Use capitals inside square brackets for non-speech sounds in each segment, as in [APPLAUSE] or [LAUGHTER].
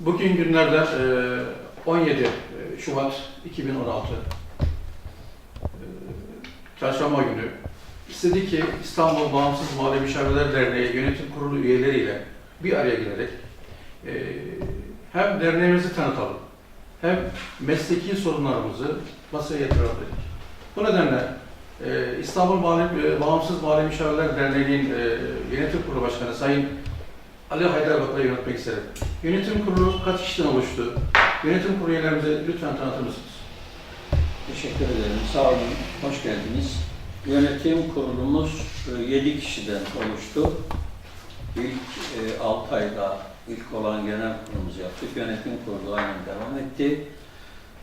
Bugün günlerden e, 17 Şubat 2016 e, Çarşamba günü istedi ki İstanbul Bağımsız Mahalle Müşavirler Derneği Yönetim Kurulu üyeleriyle bir araya gelerek e, hem derneğimizi tanıtalım hem mesleki sorunlarımızı masaya yatıralım dedik. Bu nedenle e, İstanbul e, Bağımsız Mahalle Müşavirler Derneği'nin e, Yönetim Kurulu Başkanı Sayın Ali Haydar Bakır'a yönetmek isterim. Yönetim kurulu kaç kişiden oluştu? Yönetim kurulu üyelerimize lütfen tanıtır mısınız? Teşekkür ederim. Sağ olun. Hoş geldiniz. Yönetim kurulumuz 7 kişiden oluştu. İlk 6 ayda ilk olan genel kurulumuzu yaptık. Yönetim kurulu aynen devam etti.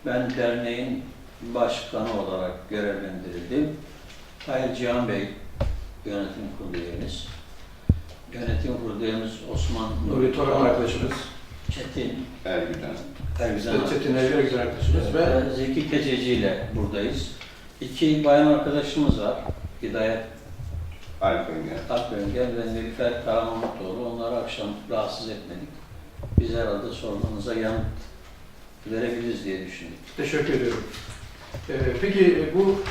Ben derneğin başkanı olarak görevlendirildim. Tahir Cihan Bey yönetim kurulu üyemiz. Yönetim kurulu üyemiz Osman Nuri Toran arkadaşımız, Çetin Ergüden. Ergüzen Çetin güzel arkadaşımız ve ve Zeki Keçeci ile buradayız. İki bayan arkadaşımız var. Hidayet Alp Önger. Akböngel ve Nilüfer Karamanlıoğlu. Onları akşam rahatsız etmedik. Biz herhalde sorularınıza yanıt verebiliriz diye düşündük. teşekkür ediyorum. Ee, peki bu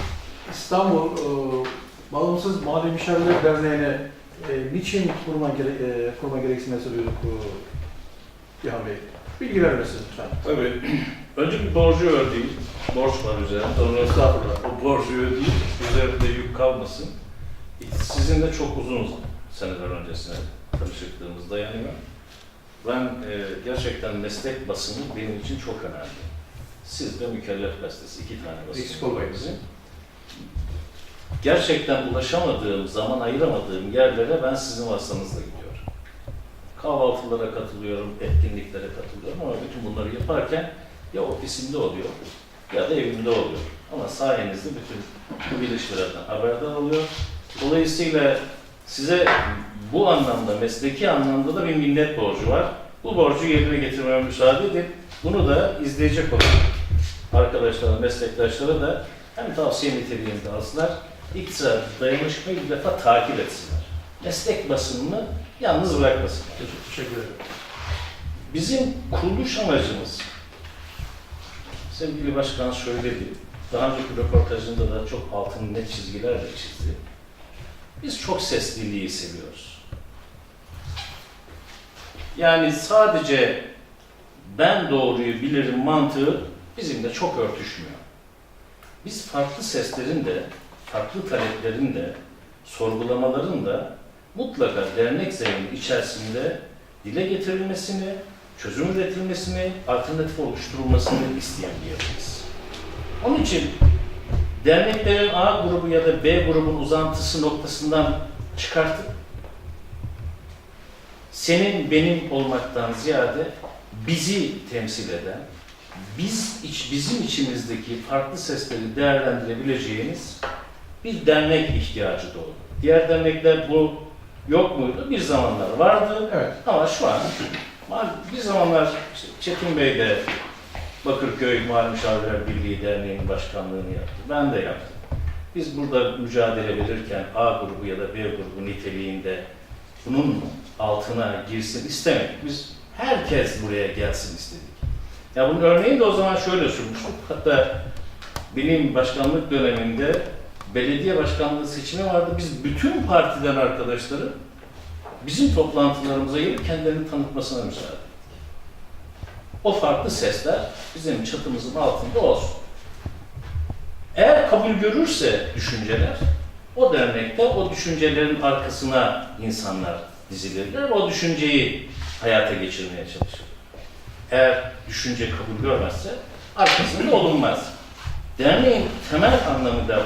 İstanbul e, Bağımsız Mahalle Müşavirler Derneği'ne e, niçin kurma, gere, e, kurma gereksinmesi duyduk e, Cihan Bey? Bilgi verir misiniz lütfen? Tabii. [CLEARS THROAT] Önce bir borcu ödeyeyim. Borç var üzerinde. Sonra Estağfurullah. o borcu ödeyip üzerinde yük kalmasın. Sizin de çok uzun seneler öncesine tanışıklığımızda yani ben. Ben e, gerçekten meslek basını benim için çok önemli. Siz de mükellef gazetesi, iki tane basın. Eksik olmayın. bizim. Gerçekten ulaşamadığım, zaman ayıramadığım yerlere ben sizin vasıtanızla gidiyorum. Kahvaltılara katılıyorum, etkinliklere katılıyorum ama bütün bunları yaparken ya ofisimde oluyor ya da evimde oluyor. Ama sayenizde bütün bu gelişmelerden haberdar oluyor. Dolayısıyla size bu anlamda, mesleki anlamda da bir minnet borcu var. Bu borcu yerine getirmeme müsaade edin. Bunu da izleyecek olan arkadaşlara, meslektaşlara da hem tavsiye niteliğinde alsınlar, iktisat dayanışmayı bir defa takip etsinler. Meslek basınını yalnız. Teşekkür- Teşekkür ederim. Bizim kuruluş amacımız, sevgili başkan söyledi, daha önceki röportajında da çok altın net çizgilerle çizdi. Biz çok sesliliği seviyoruz. Yani sadece ben doğruyu bilirim mantığı bizimle çok örtüşmüyor. Biz farklı seslerin de, farklı taleplerin de, sorgulamaların da mutlaka dernek zemini içerisinde dile getirilmesini, çözüm üretilmesini, alternatif oluşturulmasını isteyen bir yapıyız. Onun için derneklerin A grubu ya da B grubun uzantısı noktasından çıkartıp senin benim olmaktan ziyade bizi temsil eden, biz iç, bizim içimizdeki farklı sesleri değerlendirebileceğimiz bir dernek ihtiyacı doğdu. Diğer dernekler bu yok muydu? Bir zamanlar vardı. Evet. Ama şu an bir zamanlar Çetin Bey de Bakırköy Mali Müşavirler Birliği Derneği'nin başkanlığını yaptı. Ben de yaptım. Biz burada mücadele verirken A grubu ya da B grubu niteliğinde bunun altına girsin istemedik. Biz herkes buraya gelsin istedik. Ya bunun örneğini de o zaman şöyle sunmuştuk. Hatta benim başkanlık döneminde belediye başkanlığı seçimi vardı. Biz bütün partiden arkadaşları bizim toplantılarımıza gelip kendilerini tanıtmasına müsaade ettik. O farklı sesler bizim çatımızın altında olsun. Eğer kabul görürse düşünceler, o dernekte o düşüncelerin arkasına insanlar dizilirler o düşünceyi hayata geçirmeye çalışır. Eğer düşünce kabul görmezse arkasında olunmaz. Derneğin temel anlamında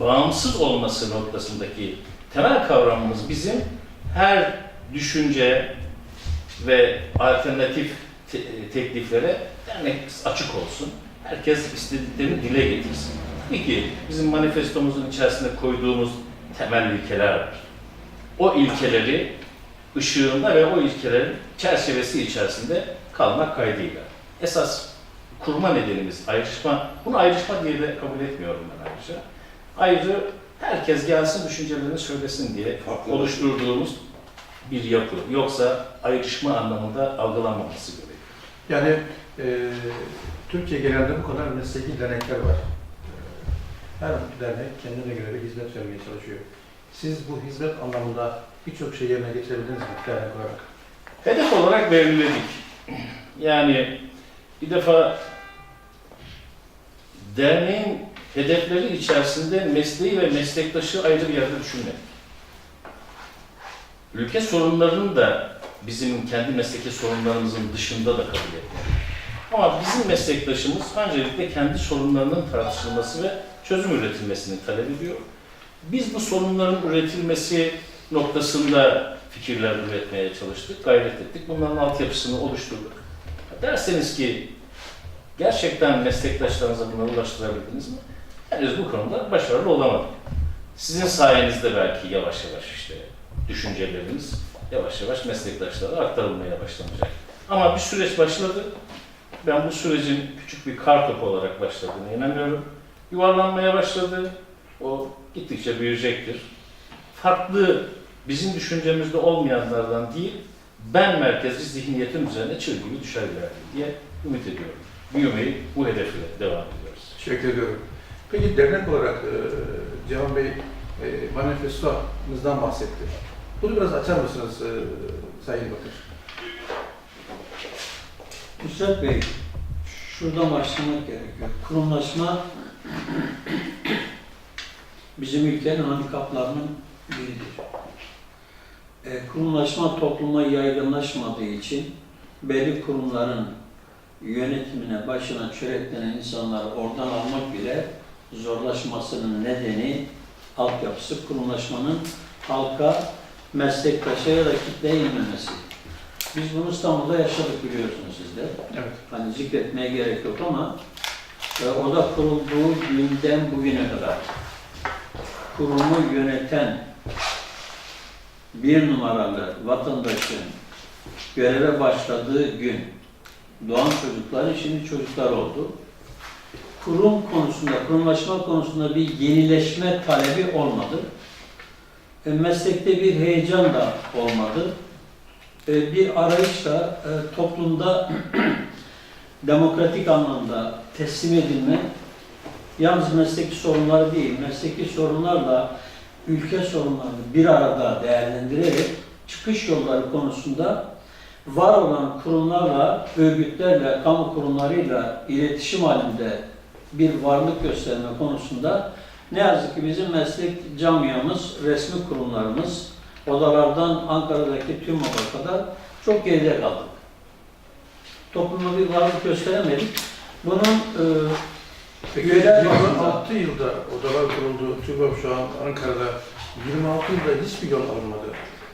bağımsız olması noktasındaki temel kavramımız bizim her düşünce ve alternatif te- tekliflere dernek açık olsun. Herkes istediklerini dile getirsin. Peki bizim manifestomuzun içerisinde koyduğumuz temel ilkeler var. O ilkeleri ışığında ve o ilkelerin çerçevesi içerisinde kalmak kaydıyla. Esas kurma nedenimiz ayrışma. Bunu ayrışma diye de kabul etmiyorum ben ayrıca. Ayrıca herkes gelsin düşüncelerini söylesin diye Farklı oluşturduğumuz bir yapı. Yoksa ayrışma anlamında algılanmaması gerekiyor. Yani e, Türkiye genelinde bu kadar mesleki dernekler var. E, Her dernek kendine göre bir hizmet vermeye çalışıyor. Siz bu hizmet anlamında birçok şey yerine getirebildiniz mi dernek olarak? Hedef olarak belirledik. Yani bir defa derneğin hedefleri içerisinde mesleği ve meslektaşı ayrı bir yerde düşünmek. Ülke sorunlarını da bizim kendi mesleki sorunlarımızın dışında da kabul etmek. Ama bizim meslektaşımız öncelikle kendi sorunlarının tartışılması ve çözüm üretilmesini talep ediyor. Biz bu sorunların üretilmesi noktasında fikirler üretmeye çalıştık, gayret ettik. Bunların altyapısını oluşturduk. Derseniz ki gerçekten meslektaşlarınıza bunları ulaştırabildiniz mi? Henüz bu konuda başarılı olamadık. Sizin sayenizde belki yavaş yavaş işte düşüncelerimiz yavaş yavaş meslektaşlara aktarılmaya başlanacak. Ama bir süreç başladı. Ben bu sürecin küçük bir kar topu olarak başladığına inanıyorum. Yuvarlanmaya başladı. O gittikçe büyüyecektir. Farklı bizim düşüncemizde olmayanlardan değil, ben merkezli zihniyetin üzerine çığ gibi düşer ileride diye ümit ediyorum. Büyümeyi bu hedefle devam ediyoruz. Teşekkür ediyorum. Peki dernek olarak e, Cihan Bey e, manifestomuzdan bahsetti. Bunu biraz açar mısınız e, Sayın Bakır? Nusret Bey, şuradan başlamak gerekiyor. Kurumlaşma bizim ülkenin handikaplarının biridir. E, kurumlaşma topluma yaygınlaşmadığı için belli kurumların yönetimine, başına çöreklenen insanları oradan almak bile zorlaşmasının nedeni altyapısı kurumlaşmanın halka, meslektaşa ya da kitleye inmemesi. Biz bunu İstanbul'da yaşadık biliyorsunuz siz de. Evet. Hani zikretmeye gerek yok ama e, o da kurulduğu günden bugüne kadar kurumu yöneten bir numaralı vatandaşın göreve başladığı gün doğan çocukların şimdi çocuklar oldu. Kurum konusunda, kurumlaşma konusunda bir yenileşme talebi olmadı. E, meslekte bir heyecan da olmadı. E, bir arayış da e, toplumda [CLEARS THROAT] demokratik anlamda teslim edilme, yalnız mesleki sorunları değil, mesleki sorunlarla ülke sorunlarını bir arada değerlendirerek çıkış yolları konusunda var olan kurumlarla, örgütlerle, kamu kurumlarıyla iletişim halinde bir varlık gösterme konusunda ne yazık ki bizim meslek camiamız, resmi kurumlarımız, odalardan Ankara'daki tüm oda kadar çok geride kaldık. Topluma bir varlık gösteremedik. Bunun e, Peki Üyeler 26 yılda odalar kuruldu. TÜBAP şu an Ankara'da 26 yılda hiçbir yol alınmadı.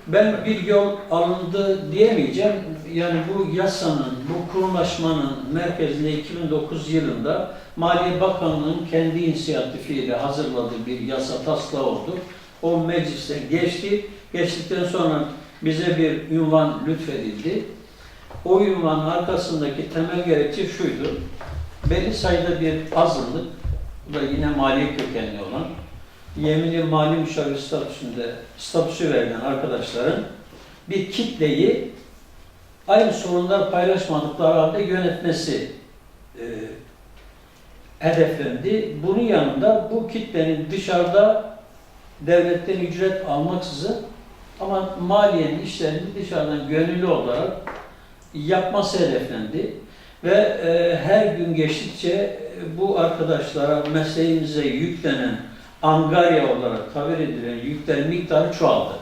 Ben bir yol alındı diyemeyeceğim. Yani bu yasanın, bu kurumlaşmanın merkezinde 2009 yılında Maliye Bakanlığı'nın kendi inisiyatifiyle hazırladığı bir yasa taslağı oldu. O mecliste geçti. Geçtikten sonra bize bir ünvan lütfedildi. O ünvanın arkasındaki temel gerekçe şuydu. Belli sayıda bir azınlık, bu da yine maliye kökenli olan, yeminli mali müşavir statüsünde statüsü verilen arkadaşların bir kitleyi aynı sorunlar paylaşmadıkları halde yönetmesi e, hedeflendi. Bunun yanında bu kitlenin dışarıda devletten ücret almaksızın ama maliyenin işlerini dışarıdan gönüllü olarak yapması hedeflendi. Ve e, her gün geçtikçe bu arkadaşlara mesleğimize yüklenen angarya olarak tabir edilen yüklerin miktarı çoğaldı.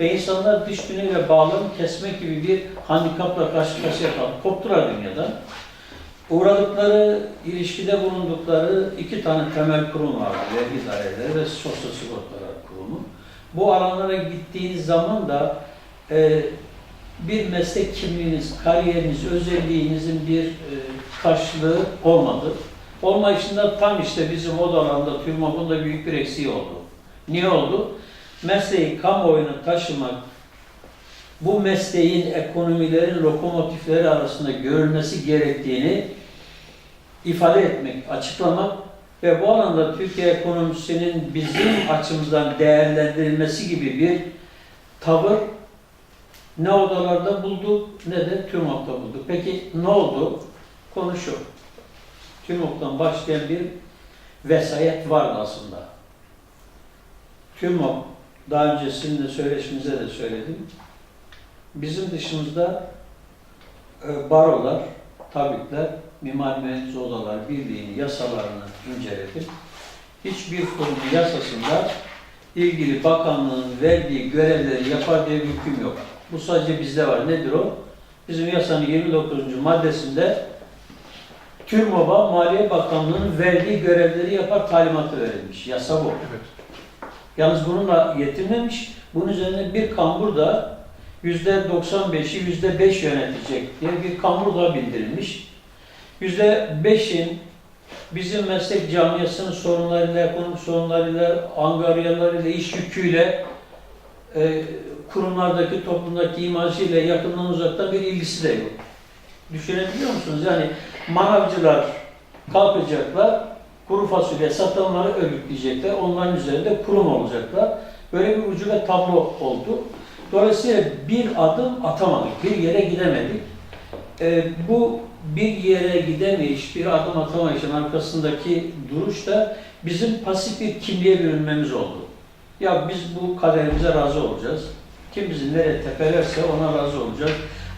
Ve insanlar dış dünyayla bağlarını kesmek gibi bir handikapla karşı karşıya kaldı. Koptular dünyadan. Uğradıkları, ilişkide bulundukları iki tane temel kurum vardı. Vergi daireleri ve sosyal sigortalar kurumu. Bu alanlara gittiğiniz zaman da e, bir meslek kimliğiniz, kariyeriniz, özelliğinizin bir e, karşılığı olmadı. Olmayışında tam işte bizim odalarında TÜRMAP'ın da büyük bir eksiği oldu. Niye oldu? Mesleği kamuoyuna taşımak, bu mesleğin ekonomilerin lokomotifleri arasında görülmesi gerektiğini ifade etmek, açıklamak ve bu alanda Türkiye ekonomisinin bizim açımızdan değerlendirilmesi gibi bir tavır Ne odalarda bulduk ne de TÜRMOK'ta bulduk. Peki ne oldu? Konu şu. TÜRMOK'tan başlayan bir vesayet vardı aslında. TÜRMOK daha öncesinde söyleşimize de söyledim. Bizim dışımızda e, barolar, tabipler, mimar mühendis odalar birliğini yasalarını inceledim. Hiçbir kurumun yasasında ilgili bakanlığın verdiği görevleri yapar diye bir hüküm yok. Bu sadece bizde var. Nedir o? Bizim yasanın 29. maddesinde TÜRMOB'a Maliye Bakanlığı'nın verdiği görevleri yapar talimatı verilmiş. Yasa bu. Evet. Yalnız bununla yetinmemiş. Bunun üzerine bir kambur da %95'i %5 yönetecek diye bir kambur da bildirilmiş. %5'in bizim meslek camiasının sorunlarıyla, ekonomik sorunlarıyla, angaryalarıyla, iş yüküyle, e, kurumlardaki, toplumdaki imajıyla yakından uzaktan bir ilgisi de yok. Düşünebiliyor musunuz? Yani manavcılar kalkacaklar, kuru fasulye satanları örgütleyecekler, onların üzerinde kurum olacaklar. Böyle bir ucube tablo oldu. Dolayısıyla bir adım atamadık, bir yere gidemedik. Ee, bu bir yere gidemeyiş, bir adım atamayışın arkasındaki duruş da bizim pasif bir kimliğe bürünmemiz oldu. Ya biz bu kaderimize razı olacağız. Kim bizi nereye tepelerse ona razı olacağız.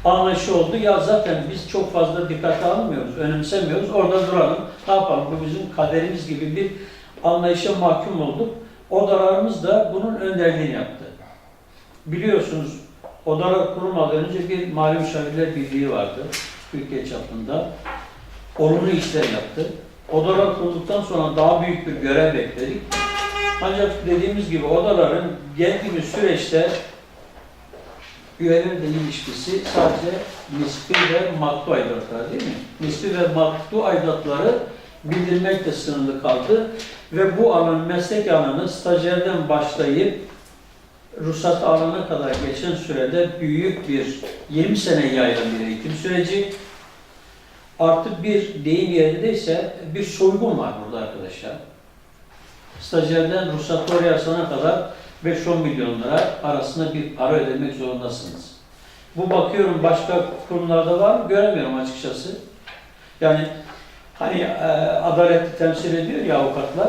Anlayışı oldu. Ya zaten biz çok fazla dikkate almıyoruz, önemsemiyoruz. Orada duralım. Ne yapalım? Bu bizim kaderimiz gibi bir anlayışa mahkum olduk. Odalarımız da bunun önderliğini yaptı. Biliyorsunuz odalar kurulmadan önce bir Mali Müşavirler Birliği vardı. Türkiye çapında. Olumlu işler yaptı. Odalar kurulduktan sonra daha büyük bir görev bekledik. Ancak dediğimiz gibi odaların geldiğimiz süreçte üyelerle ilişkisi sadece nispi ve maktu aidatları değil mi? Nispi ve maktu aidatları bildirmekle sınırlı kaldı ve bu alan meslek alanı stajyerden başlayıp ruhsat alana kadar geçen sürede büyük bir 20 sene yayılan bir eğitim süreci. Artı bir deyim yerindeyse bir soygun var burada arkadaşlar. Stajyerden ruhsat orayasına kadar 5-10 milyon lira arasında bir para ödemek zorundasınız. Bu bakıyorum başka kurumlarda var mı? Göremiyorum açıkçası. Yani hani e, adaleti temsil ediyor ya avukatlar.